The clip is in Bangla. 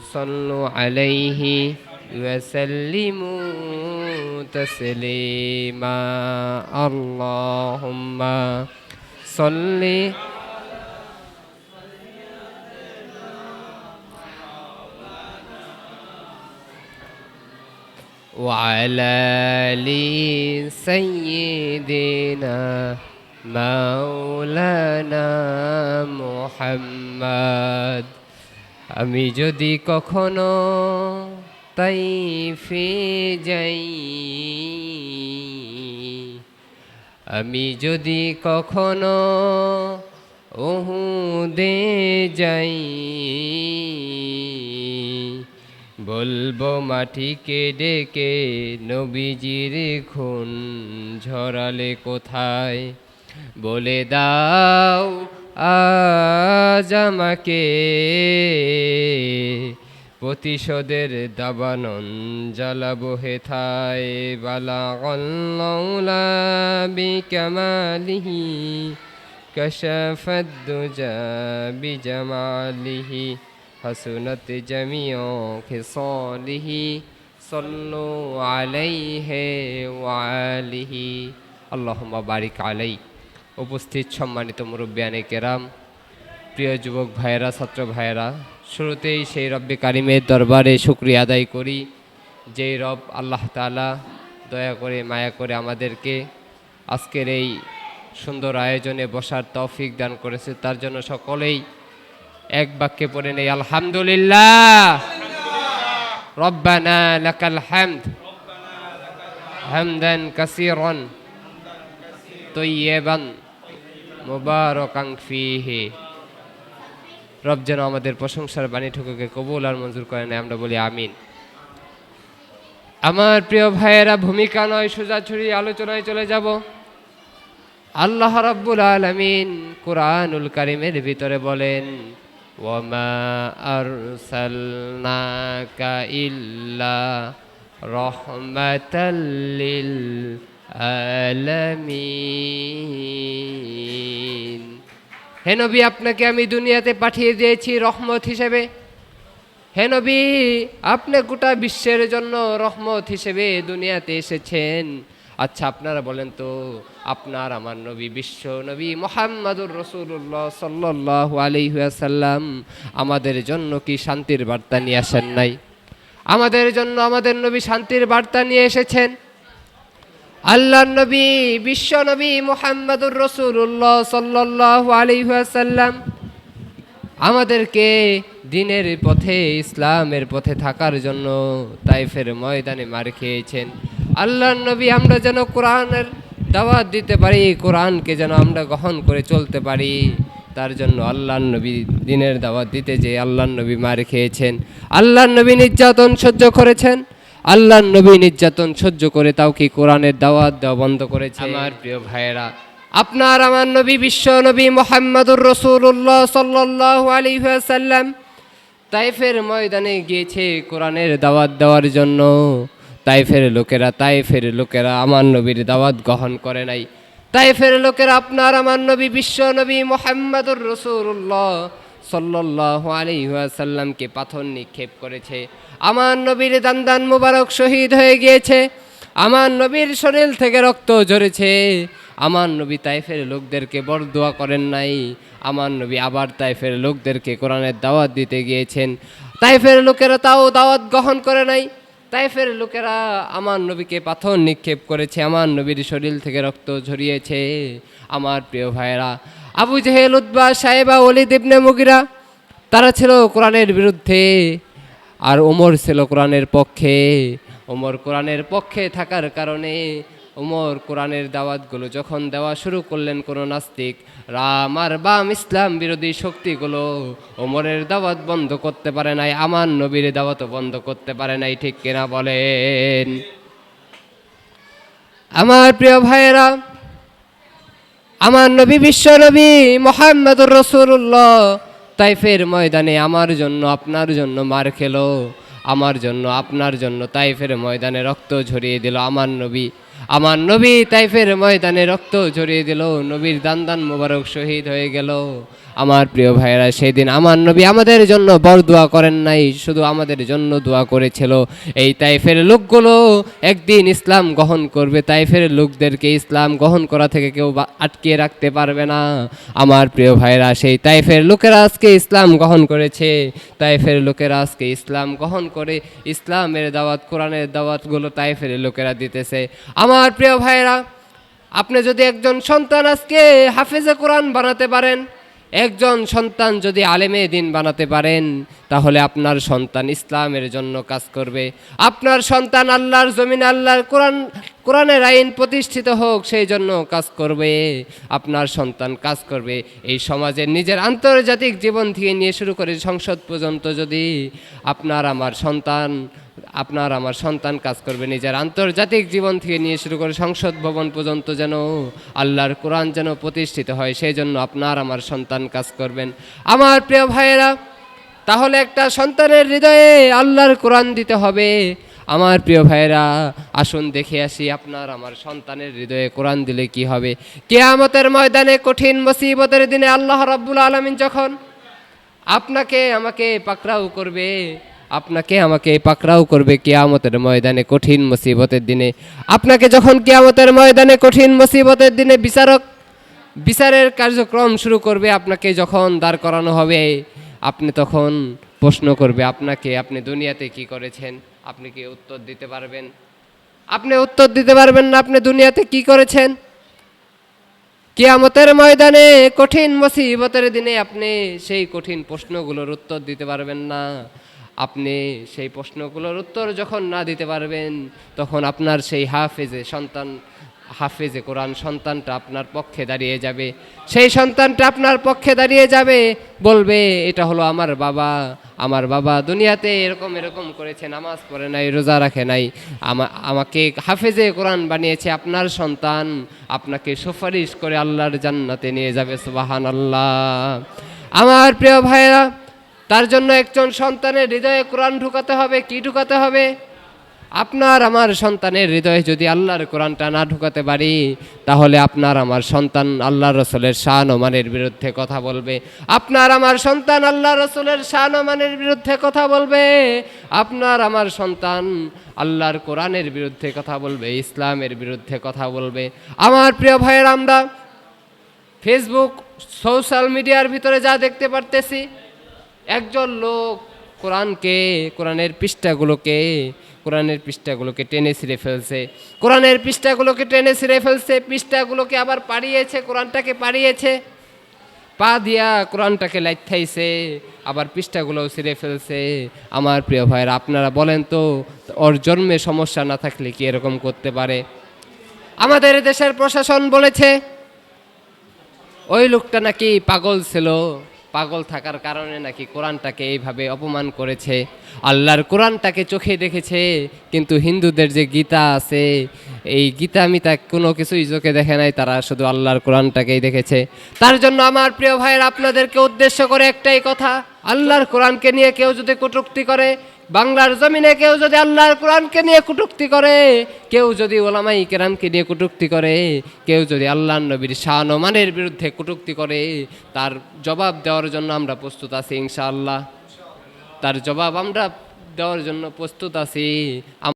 صلوا عليه وسلموا تسليما. اللهم صل وعلى آل سيدنا مولانا محمد. আমি যদি কখনো তাই ফে যাই, আমি যদি কখনো ওহুদে যাই, বলব মাটিকে ডেকে নবীজির খুন ঝরালে কোথায়? বলে দাও আজ আমাকে প্রতিশোধের দাবানন জ্বালাবো হেথায় বালা অল্লাউলা বিকামালিহি কশফদ্দুজা বিজমালিহি, হসনত জমিও খিসলিহি, সল্লু আলাইহে ওয়ালিহি আল্লাহুম্মা বারিক আলাইহি উপস্থিত সম্মানিত মুরব্বিয়ানে কেরাম, প্রিয় যুবক ভাইয়েরা, ছাত্র ভাইয়েরা, শুরুতেই সেই রব্বে কারিমের দরবারে শুক্রিয়া আদায় করি, যেই রব আল্লাহ তাআলা দয়া করে, মায়া করে আমাদেরকে আজকের এই সুন্দর আয়োজনে বসার তৌফিক দান করেছে। তার জন্য সকলেই এক বাক্যে পড়ে নেই, আলহামদুলিল্লাহ, রব্বানা লাকাল হামদ, হামদান কাসীরান, তৈয়বান মুবারাকান ফিহি। রব যেন আমাদের প্রশংসার বাণী ঠুকুকে কবুল আর মঞ্জুর করে নেয় আমরা বলি আমিন। আমার প্রিয় ভাইয়েরা, ভূমিকা নয়, সোজা সোজাছুরি আলোচনায় চলে যাব। আল্লাহ রাব্বুল আলামিন কোরআনুল কারিমের ভিতরে বলেন, ওয়ামা আরসালনাকা ইল্লা রহমাতাল লিল আলামিন। হে নবী, আপনাকে আমি দুনিয়াতে পাঠিয়ে দিয়েছি রহমত হিসেবে। হে নবী, আপনি গোটা বিশ্বের জন্য রহমত হিসেবে দুনিয়াতে এসেছেন। আচ্ছা আপনারা বলেন তো, আপনার আমার নবী বিশ্ব নবী মোহাম্মদুর রসুল্লাহ সাল্লাহ আলিহাসাল্লাম আমাদের জন্য কি শান্তির বার্তা নিয়ে আসেন নাই? আমাদের জন্য আমাদের নবী শান্তির বার্তা নিয়ে এসেছেন। আল্লাহ নবী, বিশ্ব নবী মোহাম্মদুর রসুল্লাহ সাল্লাহ আলিহাসাল্লাম আমাদেরকে দিনের পথে, ইসলামের পথে থাকার জন্য তাইফের ময়দানে মার খেয়েছেন। আল্লাহ নবী, আমরা যেন কোরআনের দাওয়াত দিতে পারি, কোরআনকে যেন আমরা গ্রহণ করে চলতে পারি, তার জন্য আল্লাহ নবী দিনের দাওয়াত দিতে যে আল্লাহ নবী মার খেয়েছেন। আল্লাহ নবী নির্যাতন সহ্য করেছেন। আল্লাহ নবী নির্যাতন সহ্য করে তাও কি কোরআনের দাওয়াত দেওয়া বন্ধ করেছে? আমার প্রিয় ভাইয়েরা আপনার আমার নবী বিশ্ব নবী মোহাম্মদুর রসুল্লাহ সাল্লাহ আলী সাল্লাম তাইফের ময়দানে গিয়েছে কোরআনের দাওয়াত দেওয়ার জন্য। তাইফের লোকেরা তাইফের লোকেরা আমার নবীর দাওয়াত গ্রহণ করে নাই। তাইফের লোকেরা আপনার আমার নবী বিশ্ব নবী মোহাম্মদুর রসুল্লাহ সাল্লাহ আলী সাল্লামকে পাথর নিক্ষেপ করেছে। আমার নবীর দান্দান মুবারক শহীদ হয়ে গিয়েছে। আমার নবীর শরীর থেকে রক্ত ঝরেছে। আমার নবী তাইফের লোকদেরকে বড় দোয়া করেন নাই। আমার নবী আবার তাইফের লোকদেরকে কোরআনের দাওয়াত দিতে গিয়েছেন। তাইফের লোকেরা তাও দাওয়াত গ্রহণ করে নাই। তাইফের লোকেরা আমার নবীকে পাথর নিক্ষেপ করেছে। আমার নবীর শরীর থেকে রক্ত ঝরিয়েছে। আমার প্রিয় ভাইয়েরা, আবু জেহেল উদ্বা সাহেবা অলি ইবনে মুগিরা, তারা ছিল কোরআনের বিরুদ্ধে। আর ওমর ছিল কোরআনের পক্ষে। ওমর কোরআনের পক্ষে থাকার কারণে ওমর কোরআনের দাওয়াতগুলো যখন দেওয়া শুরু করলেন কোনো নাস্তিক, রাম আর বাম ইসলাম বিরোধী শক্তিগুলো ওমরের দাওয়াত বন্ধ করতে পারে নাই, আমার নবীর দাওয়াতও বন্ধ করতে পারে নাই, ঠিক কিনা বলেন? আমার প্রিয় ভাইয়েরা, আমার নবী বিশ্ব নবী মোহাম্মদুর রসুল্লাহ তাইফের ময়দানে আমার জন্য আপনার জন্য মার খেলো। আমার জন্য, আপনার জন্য তাইফের ময়দানে রক্ত ঝরিয়ে দিল আমার নবী। আমার নবী তাইফের ময়দানে রক্ত ঝরিয়ে দিল। নবীর দান দান মোবারক শহীদ হয়ে গেল। আমার প্রিয় ভাইয়েরা সেই দিন আমার নবী আমাদের জন্য বড় দোয়া করেন নাই, শুধু আমাদের জন্য দোয়া করেছিল। এই তাইফের লোকগুলো একদিন ইসলাম গ্রহণ করবে, তাইফের লোকদেরকে ইসলাম গ্রহণ করা থেকে কেউ আটকিয়ে রাখতে পারবে না। আমার প্রিয় ভাইয়েরা, সেই তাইফের লোকেরা আজকে ইসলাম গ্রহণ করেছে। তাইফের লোকেরা আজকে ইসলাম গ্রহণ করে, ইসলামের দাওয়াত, কোরআনের দাওয়াতগুলো তাইফের লোকেরা দিতেছে। আমার প্রিয় ভাইয়েরা, আপনি যদি একজন সন্তান আজকে হাফেজে কোরআন বানাতে পারেন একজন সন্তান যদি আলেমে দিন বানাতে পারেন, তাহলে আপনার সন্তান ইসলামের জন্য কাজ করবে। আপনার সন্তান আল্লাহর জমিন, আল্লাহর কোরআন, কোরআনের আইন প্রতিষ্ঠিত হোক, সেই জন্য কাজ করবে। আপনার সন্তান কাজ করবে। এই সমাজের নিজের আন্তর্জাতিক জীবন থেকে নিয়ে শুরু করে সংসদ পর্যন্ত যদি আপনার, আমার সন্তান আপনার, আমার সন্তান কাজ করবে নিজের আন্তর্জাতিক জীবন থেকে নিয়ে শুরু করে সংসদ ভবন পর্যন্ত যেন আল্লাহর কোরআন যেন প্রতিষ্ঠিত হয়, সেই জন্য আপনার, আমার সন্তান কাজ করবেন। আমার প্রিয় ভাইয়েরা, তাহলে একটা সন্তানের হৃদয়ে আল্লাহর কোরআন দিতে হবে। আমার প্রিয় ভাইয়েরা, আসুন দেখে আসি আপনার, আমার সন্তানের হৃদয়ে কোরআন দিলে কি হবে। কেয়ামতের ময়দানে কঠিন মুসিবতের দিনে আল্লাহ রাব্বুল আলমিন যখন আপনাকে, আমাকে পাকড়াও করবে আপনাকে আমাকে পাকড়াও করবে কেয়ামতের ময়দানে কঠিন মুসিবতের দিনে। আপনাকে যখন কেয়ামতের ময়দানে কঠিন মুসিবতের দিনে বিচারক, বিচারের কার্যক্রম শুরু করবে, আপনাকে যখন দাঁড় করানো হবে, আপনি তখন প্রশ্ন করবে, আপনাকে আপনি দুনিয়াতে কি করেছেন? আপনি কি উত্তর দিতে পারবেন? আপনি উত্তর দিতে পারবেন না, আপনি দুনিয়াতে কি করেছেন? কিয়ামতের ময়দানে কঠিন মুসিবতের দিনে আপনি সেই কঠিন প্রশ্নগুলোর উত্তর দিতে পারবেন না। আপনি সেই প্রশ্নগুলোর উত্তর যখন না দিতে পারবেন, তখন আপনার সেই হাফেজে সন্তান, হাফেজে কোরআন সন্তানটা আপনার পক্ষে দাঁড়িয়ে যাবে। সেই সন্তানটা আপনার পক্ষে দাঁড়িয়ে যাবে, বলবে, এটা হলো আমার বাবা আমার বাবা দুনিয়াতে এরকম এরকম করেছে, নামাজ পড়ে নাই, রোজা রাখে নাই। আমা- আমাকে হাফেজে কোরআন বানিয়েছে আপনার সন্তান, আপনাকে সুপারিশ করে আল্লাহর জান্নাতে নিয়ে যাবে সুবাহান আল্লাহ আমার প্রিয় ভাইয়েরা তার জন্য একজন সন্তানের হৃদয়ে কোরআন ঢুকাতে হবে, কি ঢুকাতে হবে? আপনার আমার সন্তানের হৃদয়ে যদি আল্লাহর কোরআনটা না ঢুকাতে পারি, তাহলে আপনার আমার সন্তান আল্লাহ রসুলের শান ওমানের বিরুদ্ধে কথা বলবে। আপনার আমার সন্তান আল্লাহ রসুলের শান ওমানের বিরুদ্ধে কথা বলবে। আপনার আমার সন্তান আল্লাহর কোরআনের বিরুদ্ধে কথা বলবে, ইসলামের বিরুদ্ধে কথা বলবে। আমার প্রিয় ভাইয়ের আমরা ফেসবুক সোশ্যাল মিডিয়ার ভিতরে যা দেখতে পারতেছি একজন লোক কোরআনকে, কোরআনের পৃষ্ঠাগুলোকে কোরআনের পৃষ্ঠাগুলোকে টেনে ছিঁড়ে ফেলছে। কোরআনের পৃষ্ঠাগুলোকে টেনে ছিঁড়ে ফেলছে, পৃষ্ঠাগুলোকে আবার পাড়িয়েছে, কোরআনটাকে পাড়িয়েছে। পা দিয়া কোরআনটাকে লাইথাইছে, আবার পৃষ্ঠাগুলোও ছিঁড়ে ফেলছে। আমার প্রিয় ভাইয়েরা, আপনারা বলেন তো, ওর জন্মে সমস্যা না থাকলে কি এরকম করতে পারে? আমাদের দেশের প্রশাসন বলেছে, ওই লোকটা নাকি পাগল ছিল। পাগল থাকার কারণে নাকি কোরআনটাকে এইভাবে অপমান করেছে। আল্লাহর কোরআনটাকে চোখে দেখেছে, কিন্তু হিন্দুদের যে গীতা আছে, এই গীতা মিতা কোনো কিছুই চোখে দেখে নাই, তারা শুধু আল্লাহর কোরআনটাকেই দেখেছে। তার জন্য আমার প্রিয় ভাইয়ের, আপনাদেরকে উদ্দেশ্য করে একটাই কথা, আল্লাহর কোরআনকে নিয়ে কেউ যদি কটুক্তি করে বাংলার জমিনে কেউ যদি আল্লাহর কোরআনকে নিয়ে কুটুক্তি করে, কেউ যদি ওলামাই কেরামকে নিয়ে কুটুক্তি করে, কেউ যদি আল্লাহ নবীর শাহনমানের বিরুদ্ধে কুটুক্তি করে, তার জবাব দেওয়ার জন্য আমরা প্রস্তুত আছি ইনশাআল্লাহ। তার জবাব আমরা দেওয়ার জন্য প্রস্তুত আছি।